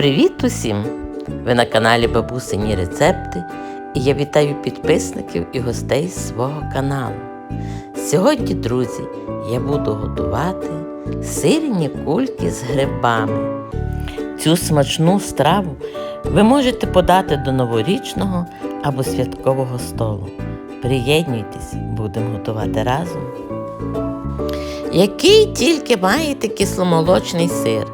Привіт усім! Ви на каналі Бабусині Рецепти і я вітаю підписників і гостей свого каналу. Сьогодні, друзі, я буду готувати сирні кульки з грибами. Цю смачну страву ви можете подати до новорічного або святкового столу. Приєднуйтесь, будемо готувати разом. Який тільки маєте кисломолочний сир,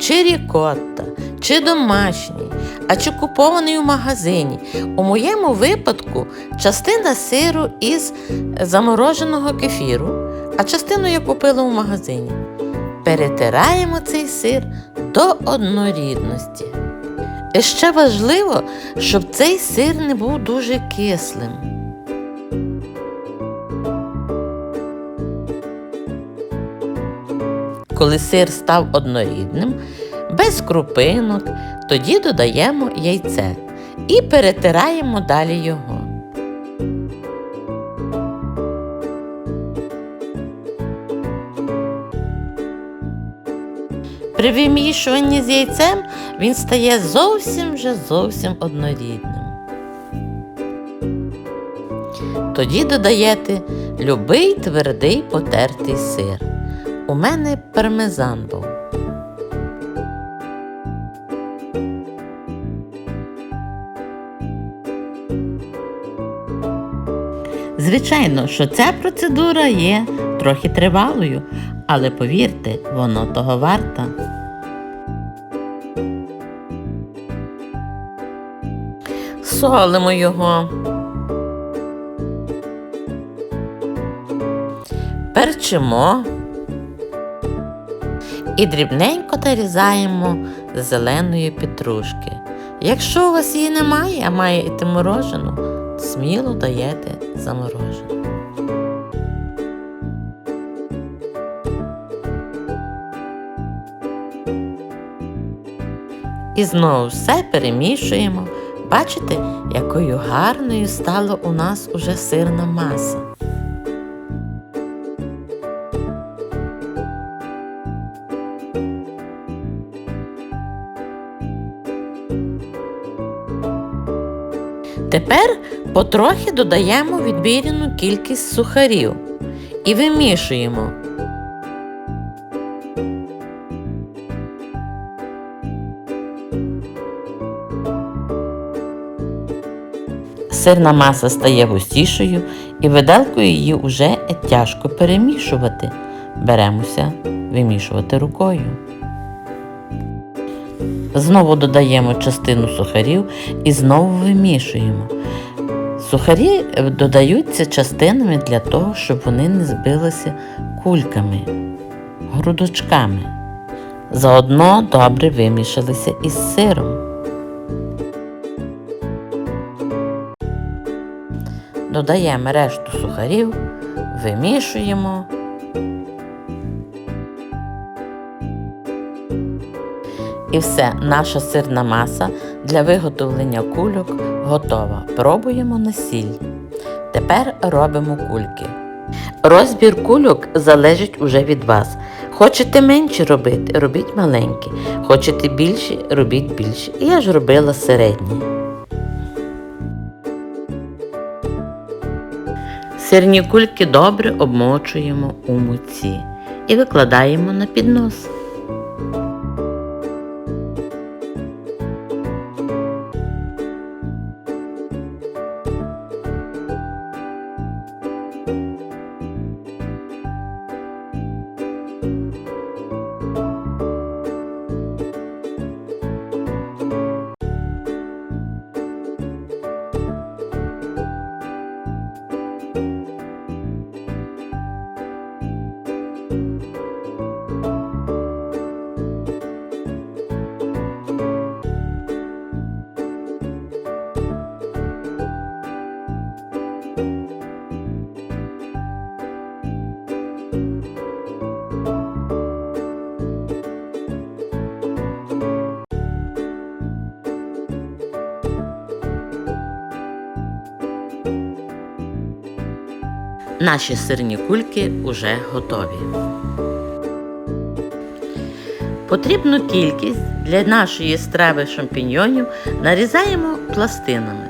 чи рікотта, чи домашній, а чи купований у магазині. У моєму випадку частина сиру із замороженого кефіру, а частину я купила у магазині. Перетираємо цей сир до однорідності. І ще важливо, щоб цей сир не був дуже кислим. Коли сир став однорідним, без крупинок, тоді додаємо яйце і перетираємо далі його. При вимішуванні з яйцем він стає зовсім вже зовсім однорідним. Тоді додаєте любий твердий потертий сир. У мене пармезан був. Звичайно, що ця процедура є трохи тривалою, але повірте, воно того варта. Солимо його. Перчимо і дрібненько нарізаємо зеленої петрушки. Якщо у вас її немає, а маєте морожену, сміло даєте заморожене. І знову все перемішуємо. Бачите, якою гарною стала у нас уже сирна маса. Тепер потрохи додаємо відміряну кількість сухарів і вимішуємо. Сирна маса стає густішою і виделкою її вже тяжко перемішувати. Беремося вимішувати рукою. Знову додаємо частину сухарів і знову вимішуємо. Сухарі додаються частинами для того, щоб вони не збилися кульками, грудочками. Заодно добре вимішалися із сиром. Додаємо решту сухарів, вимішуємо. І все, наша сирна маса для виготовлення кульок готова. Пробуємо на сіль. Тепер робимо кульки. Розбір кульок залежить уже від вас. Хочете менші робити, робіть маленькі. Хочете більші, робіть більші. Я ж робила середні. Сирні кульки добре обмочуємо у муці і викладаємо на піднос. Наші сирні кульки вже готові. Потрібну кількість для нашої страви шампіньйонів нарізаємо пластинами.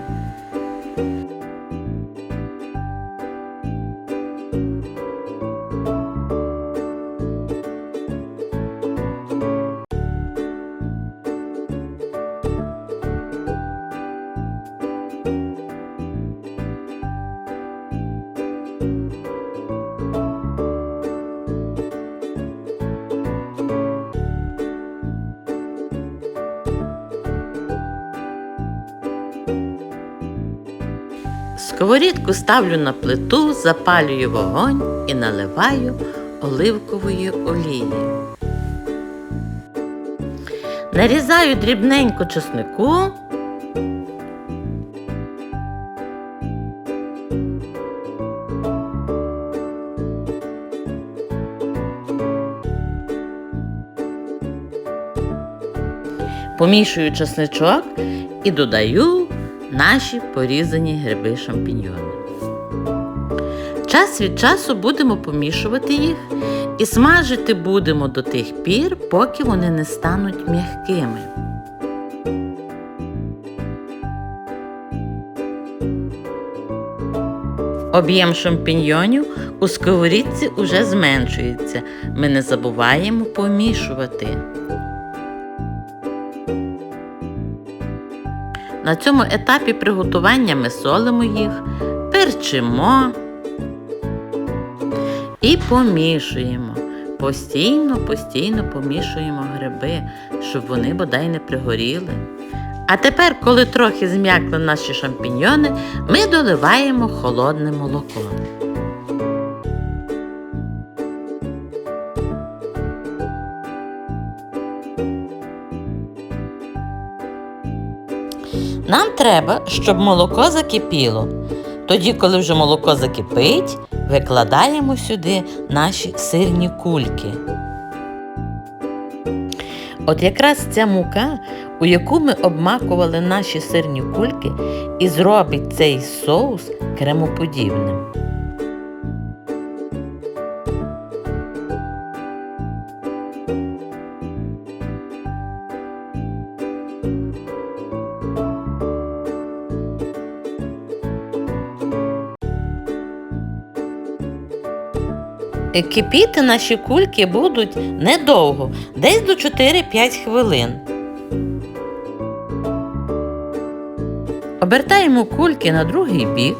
Сковорідку ставлю на плиту, запалюю вогонь і наливаю оливкової олії. Нарізаю дрібненько чеснику. Помішую чесничок і додаю наші порізані гриби шампіньйони. Час від часу будемо помішувати їх і смажити будемо до тих пір, поки вони не стануть м'якими. Об'єм шампіньйонів у сковорідці уже зменшується. Ми не забуваємо помішувати. На цьому етапі приготування ми солимо їх, перчимо і помішуємо. Постійно, постійно помішуємо гриби, щоб вони бодай не пригоріли. А тепер, коли трохи зм'якли наші шампіньйони, ми доливаємо холодне молоко. Нам треба, щоб молоко закипіло. Тоді, коли вже молоко закипить, викладаємо сюди наші сирні кульки. От якраз ця мука, у яку ми обмакували наші сирні кульки, і зробить цей соус кремоподібним. Кипіти наші кульки будуть недовго, десь до 4-5 хвилин. Обертаємо кульки на другий бік.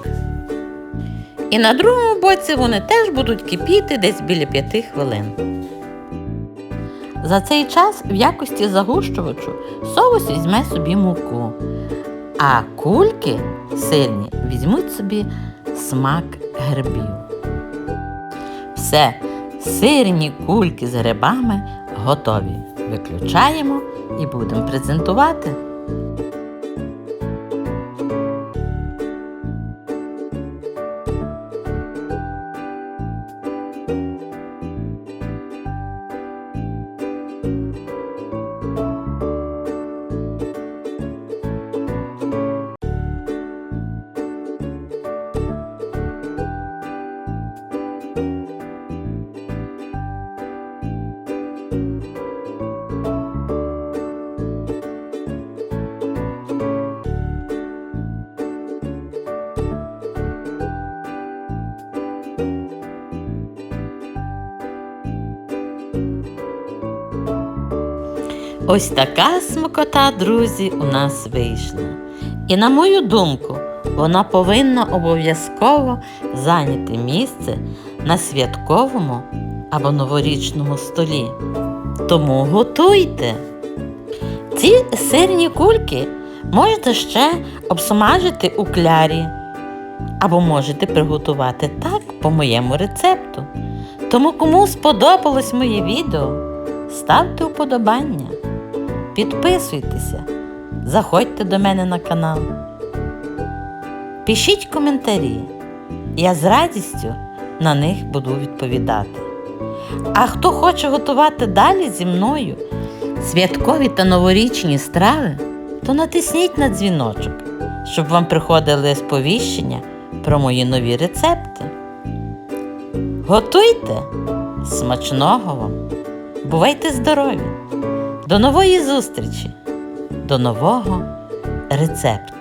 І на другому боці вони теж будуть кипіти десь біля 5 хвилин. За цей час в якості загущувачу соус візьме собі муку, а кульки сирні візьмуть собі смак грибів. Все, сирні кульки з грибами готові. Виключаємо і будемо презентувати. Ось така смакота, друзі, у нас вийшла. І на мою думку, вона повинна обов'язково зайняти місце на святковому або новорічному столі. Тому готуйте! Ці сирні кульки можете ще обсмажити у клярі, або можете приготувати так по моєму рецепту. Тому кому сподобалось моє відео, ставте вподобання. Підписуйтеся, заходьте до мене на канал. Пишіть коментарі. Я з радістю на них буду відповідати. А хто хоче готувати далі зі мною святкові та новорічні страви, то натисніть на дзвіночок, щоб вам приходили сповіщення про мої нові рецепти. Готуйте! Смачного вам! Бувайте здорові! До нової зустрічі, до нового рецепту.